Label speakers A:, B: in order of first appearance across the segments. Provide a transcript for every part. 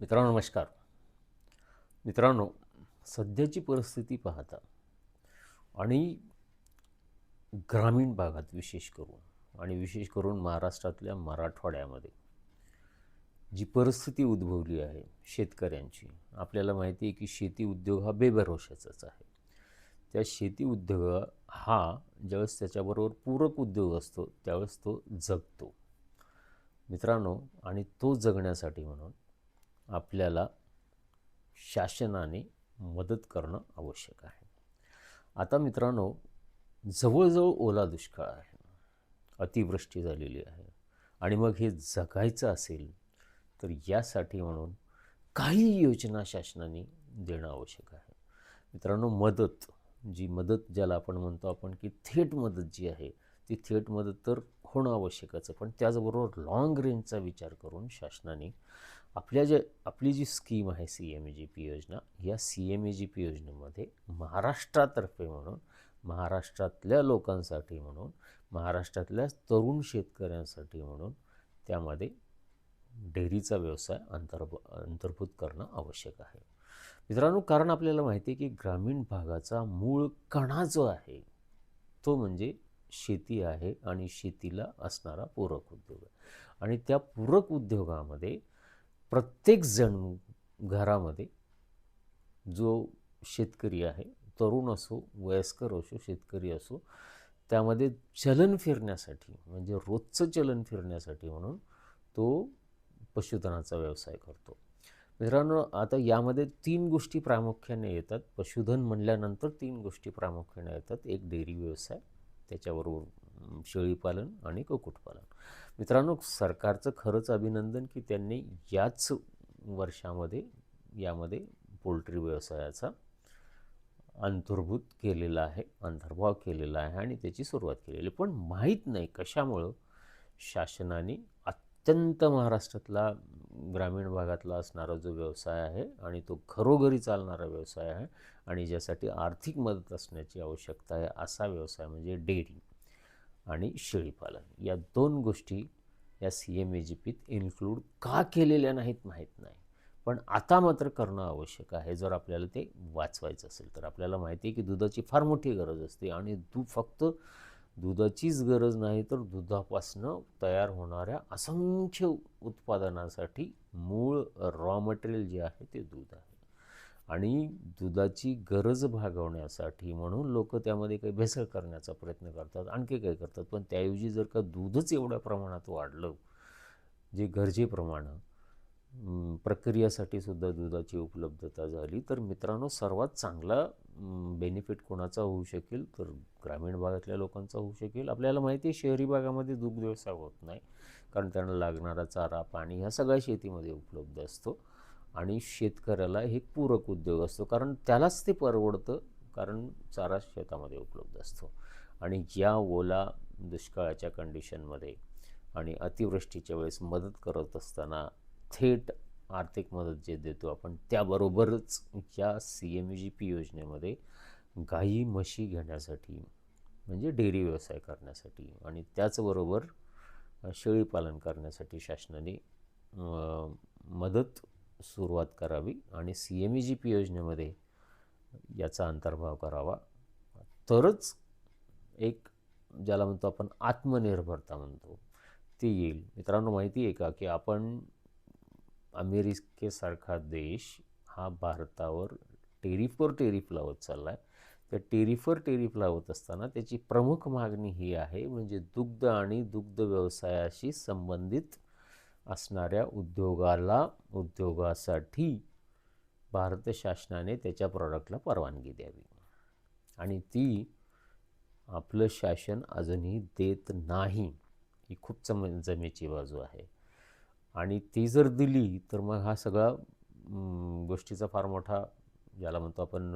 A: मित्रांनो नमस्कार. मित्रांनो सध्याची परिस्थिती पाहता आणि ग्रामीण भागात विशेष करून आणि विशेष करून महाराष्ट्रातल्या मराठवाड्यामध्ये जी परिस्थिती उद्भवली आहे शेतकऱ्यांची आपल्याला माहिती आहे की शेती उद्योग हा बेभरोशाचाच आहे. त्या शेती उद्योग हा ज्यावेळेस त्याच्याबरोबर पूरक उद्योग असतो त्यावेळेस तो जगतो. मित्रांनो आणि तो जगण्यासाठी म्हणून आपल्याला शासनाने मदत करणं आवश्यक आहे. आता मित्रांनो जवळजवळ ओला दुष्काळ आहे. अतिवृष्टी झालेली आहे. आणि मग हे जगायचं असेल तर यासाठी म्हणून काही योजना शासनाने देणं आवश्यक आहे. मित्रांनो मदत जी मदत ज्याला आपण म्हणतो आपण की थेट मदत जी आहे ती थेट मदत तर होणं आवश्यकच आहे. पण त्याचबरोबर लाँग रेंजचा विचार करून शासनाने आपल्या जे आपली जी स्कीम आहे C M E G P योजना या C M E G P योजनेमध्ये महाराष्ट्रातर्फे म्हणून महाराष्ट्रातल्या लोकांसाठी म्हणून महाराष्ट्रातल्या तरुण शेतकऱ्यांसाठी म्हणून त्यामध्ये डेअरीचा व्यवसाय अंतर्भ अंतर्भूत करणं आवश्यक आहे. मित्रांनो कारण आपल्याला माहिती आहे की ग्रामीण भागाचा मूळ कणा जो आहे तो म्हणजे शेती आहे आणि शेतीला असणारा पूरक उद्योग. आहे आणि त्या पूरक उद्योगामध्ये प्रत्येकजण घरामध्ये जो शेतकरी आहे तरुण असो वयस्कर असो शेतकरी असो त्यामध्ये चलन फिरण्यासाठी म्हणजे रोजचं चलन फिरण्यासाठी म्हणून तो पशुधनाचा व्यवसाय करतो. मित्रांनो आता यामध्ये तीन गोष्टी प्रामुख्याने येतात. पशुधन म्हणल्यानंतर तीन गोष्टी प्रामुख्याने येतात. एक डेअरी व्यवसाय त्याच्याबरोबर शेळीपालन आणि कुक्कुटपालन. मित्रांनो सरकारचं खरंच अभिनंदन की त्यांनी याच वर्षामध्ये यामध्ये पोल्ट्री व्यवसायाचा अंतर्भूत केलेला आहे अंतर्भाव केलेला आहे आणि त्याची सुरुवात केलेली. पण माहीत नाही कशामुळं शासनाने अत्यंत महाराष्ट्रातला ग्रामीण भागातला असणारा जो व्यवसाय आहे आणि तो घरोघरी चालणारा व्यवसाय आहे आणि ज्यासाठी आर्थिक मदत असण्याची आवश्यकता आहे असा व्यवसाय म्हणजे डेअरी आणि शेळीपालन. या दोन गोष्टी या सी एम ए जी पीत इन्क्लूड का केलेल्या नाहीत माहीत नाही. पण आता मात्र करणं आवश्यक आहे. जर आपल्याला ते वाचवायचं असेल तर आपल्याला माहिती आहे की दुधाची फार मोठी गरज असते आणि दूध फक्त दुधाचीच गरज नाही तर दुधापासनं तयार होणाऱ्या असंख्य उत्पादनासाठी मूळ रॉ मटेरियल जे आहे ते दूध आहे. आणि दुधाची गरज भागवण्यासाठी म्हणून लोक त्यामध्ये काही भेसळ करण्याचा प्रयत्न करतात आणखी काही करतात. पण त्याऐवजी जर का दूधच एवढ्या प्रमाणात वाढलं जे गरजेप्रमाणे प्रक्रियासाठी सुद्धा दुधाची उपलब्धता झाली तर मित्रांनो सर्वात चांगला बेनिफिट कोणाचा होऊ शकेल? तर ग्रामीण भागातल्या लोकांचा होऊ शकेल. आपल्याला माहिती आहे शहरी भागामध्ये दुग्ध व्यवसाय होत नाही कारण त्यांना लागणारा चारा पाणी ह्या सगळ्या शेतीमध्ये उपलब्ध असतो. आणि शेतकऱ्याला हे पूरक उद्योग असतो. कारण त्यालाच ते परवडतं कारण चारा शेतामध्ये उपलब्ध असतो. आणि ज्या ओला दुष्काळाच्या कंडिशनमध्ये आणि अतिवृष्टीच्या वेळेस मदत करत असताना थेट आर्थिक मदत जे देतो आपण त्याबरोबरच या सी एम जी पी योजनेमध्ये गाई म्हशी घेण्यासाठी म्हणजे डेअरी व्यवसाय करण्यासाठी आणि त्याचबरोबर शेळीपालन करण्यासाठी शासनाने मदत सुरुवात करावी आणि C M E G P योजनेमध्ये याचा अंतर्भाव करावा. तरच एक ज्याला म्हणतो आपण आत्मनिर्भरता म्हणतो ते येईल. मित्रांनो माहिती आहे का की आपण अमेरिकेसारखा देश हा भारतावर टेरिफवर टेरिफ लावत चालला आहे त्या टेरिफवर टेरिफ लावत असताना त्याची प्रमुख मागणी ही आहे म्हणजे दुग्ध आणि दुग्ध व्यवसायाशी संबंधित असणाऱ्या उद्योगाला उद्योगासाठी भारत शासनाने त्याच्या प्रॉडक्टला परवानगी द्यावी. आणि ती आपलं शासन अजूनही देत नाही ही खूप जम जमेची बाजू आहे. आणि ती जर दिली तर मग हा सगळा गोष्टीचा फार मोठा ज्याला म्हणतो आपण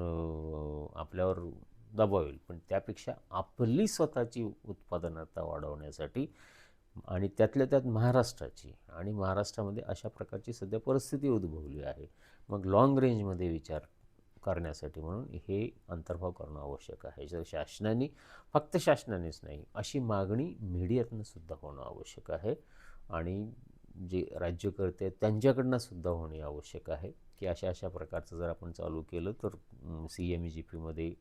A: आपल्यावर दबाव येईल. पण त्यापेक्षा आपली स्वतःची उत्पादनता वाढवण्यासाठी आणि त्यातल्या त्यात महाराष्ट्राची. आणि महाराष्ट्रामध्ये अशा प्रकारची सध्या परिस्थिती उद्भवली आहे. मग लाँग रेंजमध्ये विचार करण्यासाठी म्हणून हे अंतर्भाव करणं आवश्यक आहे. जर शासनाने फक्त शासनानेच नाही अशी मागणी मीडियातनंसुद्धा होणं आवश्यक आहे. आणि जे राज्यकर्ते आहेत त्यांच्याकडनं सुद्धा होणे आवश्यक आहे. की अशा अशा प्रकारचं जर आपण चालू केलं तर सी एम ई जी पीमध्ये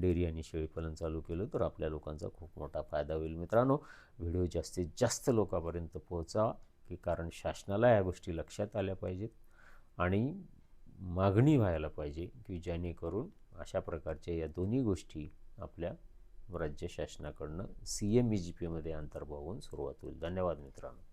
A: डेअरी आणि शेळीपालन चालू केलं तर आपल्या लोकांचा खूप मोठा फायदा होईल. मित्रांनो व्हिडिओ जास्तीत जास्त लोकांपर्यंत पोहोचावा की कारण शासनाला या गोष्टी लक्षात आल्या पाहिजेत आणि मागणी व्हायला पाहिजे की जेणेकरून अशा प्रकारच्या या दोन्ही गोष्टी आपल्या राज्य शासनाकडनं सी एम ई जी पीमध्ये अंतर्भाव होऊन सुरुवात होईल. धन्यवाद मित्रांनो.